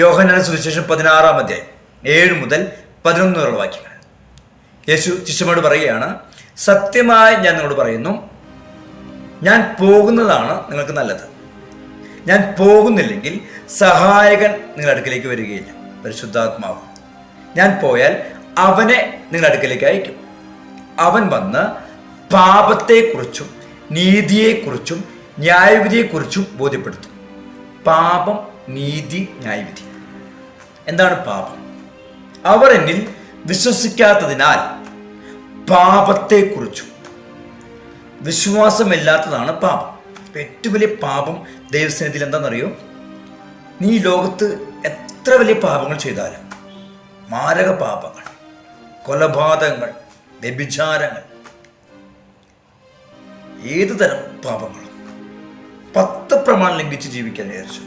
സുവിശേഷം പതിനാറാം അധ്യായം ഏഴ് മുതൽ പതിനൊന്ന് വരെയുള്ള വാക്യങ്ങൾ. യേശു ശിഷ്യനോട് പറയുകയാണ് സത്യമായി ഞാൻ നിങ്ങളോട് പറയുന്നു ഞാൻ പോകുന്നതാണ് നിങ്ങൾക്ക് നല്ലത്. ഞാൻ പോകുന്നില്ലെങ്കിൽ സഹായകൻ നിങ്ങളുടെ അടുക്കലേക്ക് വരികയില്ല. പരിശുദ്ധാത്മാവ് ഞാൻ പോയാൽ അവനെ നിങ്ങളുടെ അടുക്കലേക്ക് അയക്കും. അവൻ വന്ന് പാപത്തെക്കുറിച്ചും നീതിയെക്കുറിച്ചും ന്യായവിധിയെക്കുറിച്ചും ബോധ്യപ്പെടുത്തും. പാപം നീതി ന്യായവിധി. എന്താണ് പാപം? അവർ എന്നിൽ വിശ്വസിക്കാത്തതിനാൽ പാപത്തെക്കുറിച്ചും വിശ്വാസമില്ലാത്തതാണ് പാപം. ഏറ്റവും വലിയ പാപം ദൈവസ്നേഹത്തിൽ എന്താണെന്നറിയോ? നീ ലോകത്ത് എത്ര വലിയ പാപങ്ങൾ ചെയ്താലും മാരക പാപങ്ങൾ കൊലപാതകങ്ങൾ വ്യഭിചാരങ്ങൾ ഏതു തരം പാപങ്ങളും പത്ത് പ്രമാണം ലംഘിച്ച് ജീവിക്കാൻ വിചാരിച്ചു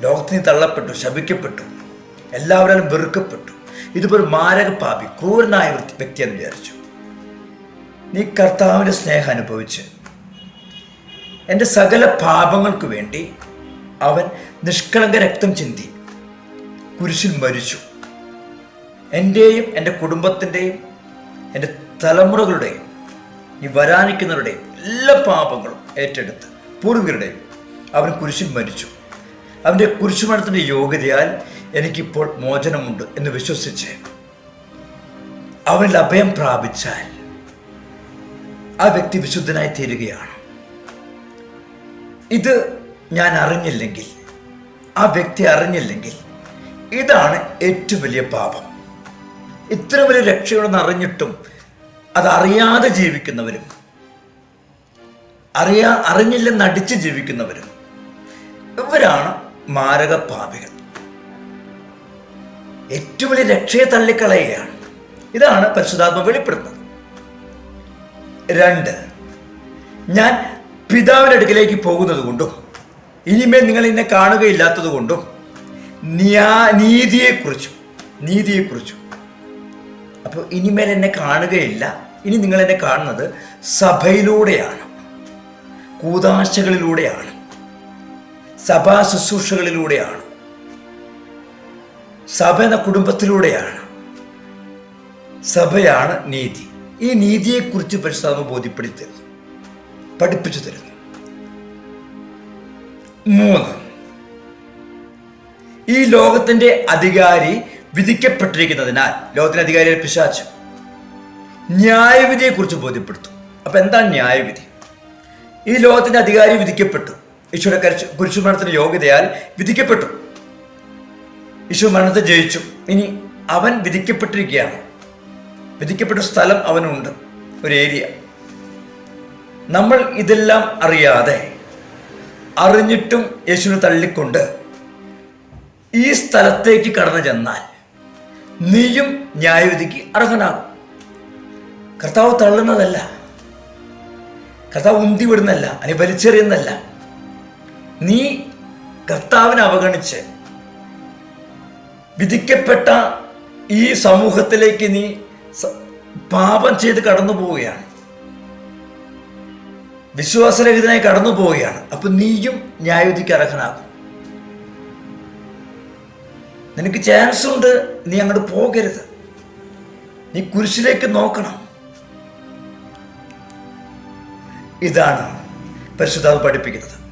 ലോകത്തിന് തള്ളപ്പെട്ടു ശപിക്കപ്പെട്ടു എല്ലാവരും വെറുക്കപ്പെട്ടു. ഇതുപോലെ മാരക പാപി ക്രൂരനായ വ്യക്തി- എന്ന് വിചാരിച്ചു. നീ കർത്താവിന്റെ സ്നേഹം അനുഭവിച്ച് എന്റെ സകല പാപങ്ങൾക്ക് വേണ്ടി അവൻ നിഷ്കളങ്ക രക്തം ചിന്തി കുരിശിൽ മരിച്ചു. എന്റെയും എന്റെ കുടുംബത്തിന്റെയും എന്റെ തലമുറകളുടെയും ഈ വരാനിക്കുന്നവരുടെയും എല്ലാ പാപങ്ങളും ഏറ്റെടുത്ത് പൂർവികരുടെയും അവൻ കുരിശിൽ മരിച്ചു. അവന്റെ കുരിശുമരണത്തിന്റെ യോഗ്യതയാൽ എനിക്കിപ്പോൾ മോചനമുണ്ട് എന്ന് വിശ്വസിച്ച് അവനിൽ അഭയം പ്രാപിച്ചാൽ ആ വ്യക്തി വിശുദ്ധനായി തീരുകയാണ്. ഇത് ഞാൻ അറിഞ്ഞില്ലെങ്കിൽ ആ വ്യക്തി അറിഞ്ഞില്ലെങ്കിൽ ഇതാണ് ഏറ്റവും വലിയ പാപം. ഇത്ര വലിയ രക്ഷയുണ്ടെന്ന് അറിഞ്ഞിട്ടും അതറിയാതെ ജീവിക്കുന്നവരും അറിയാ അറിഞ്ഞില്ലെന്ന് അടിച്ച് ജീവിക്കുന്നവരും ഇവരാണ് മാരക പാപികൾ ഏറ്റവും വലിയ രക്ഷയെ തള്ളിക്കളയുകയാണ്. ഇതാണ് പരിശുദ്ധാത്മ വെളിപ്പെടുത്തുന്നത്. രണ്ട് ഞാൻ പിതാവിന്റെ അടുക്കിലേക്ക് പോകുന്നത് കൊണ്ടും ഇനിമേൽ നിങ്ങൾ എന്നെ കാണുകയില്ലാത്തത് കൊണ്ടും ന്യാ നീതിയെക്കുറിച്ചും നീതിയെക്കുറിച്ചും. അപ്പോൾ ഇനിമേൽ എന്നെ കാണുകയില്ല. ഇനി നിങ്ങൾ എന്നെ കാണുന്നത് സഭയിലൂടെയാണ് കൂതാശകളിലൂടെയാണ്. സഭാ ശുശ്രൂഷകളിലൂടെയാണ് സഭ എന്ന കുടുംബത്തിലൂടെയാണ്. സഭയാണ് നീതി. ഈ നീതിയെക്കുറിച്ച് പരിശുദ്ധ ബോധ്യപ്പെടുത്തി തരുന്നു പഠിപ്പിച്ചു തരുന്നു. മൂന്ന്. ഈ ലോകത്തിന്റെ അധികാരി വിധിക്കപ്പെട്ടിരിക്കുന്നതിനാൽ ലോകത്തിന്റെ അധികാരിയെ പിശാച്ചു ന്യായവിധിയെക്കുറിച്ച് ബോധ്യപ്പെടുത്തും. അപ്പൊ എന്താണ് ന്യായവിധി? ഈ ലോകത്തിന്റെ അധികാരി വിധിക്കപ്പെട്ടു. ഈശ്വര കുരിശു മരണത്തിന് യോഗ്യതയാൽ വിധിക്കപ്പെട്ടു. ഈശോ മരണത്തെ ജയിച്ചു. ഇനി അവൻ വിധിക്കപ്പെട്ടിരിക്കുകയാണ്. വിധിക്കപ്പെട്ട സ്ഥലം അവനുണ്ട് ഒരു ഏരിയ. നമ്മൾ ഇതെല്ലാം അറിയാതെ അറിഞ്ഞിട്ടും യേശുവിനെ തള്ളിക്കൊണ്ട് ഈ സ്ഥലത്തേക്ക് കടന്നു ചെന്നാൽ നീയും ന്യായവിധിക്ക് അർഹനാകും. കർത്താവ് തള്ളുന്നതല്ല. കർത്താവ് ഉന്തി വിടുന്നല്ല അല്ലെങ്കിൽ വലിച്ചെറിയുന്നല്ല നീ കർത്താവിനെ അവഗണിച്ച് വിധിക്കപ്പെട്ട ഈ സമൂഹത്തിലേക്ക് നീ പാപം ചെയ്ത് കടന്നു പോവുകയാണ്. വിശ്വാസരഹിതനായി കടന്നു പോവുകയാണ്. അപ്പൊ നീയും ന്യായവിധിക്ക് അർഹനാകും. നിനക്ക് ചാൻസ് ഉണ്ട് നീ അങ്ങോട്ട് പോകരുത്. നീ കുരിശിലേക്ക് നോക്കണം. ഇതാണ് പരിശുദ്ധാവ് പഠിപ്പിക്കുന്നത്.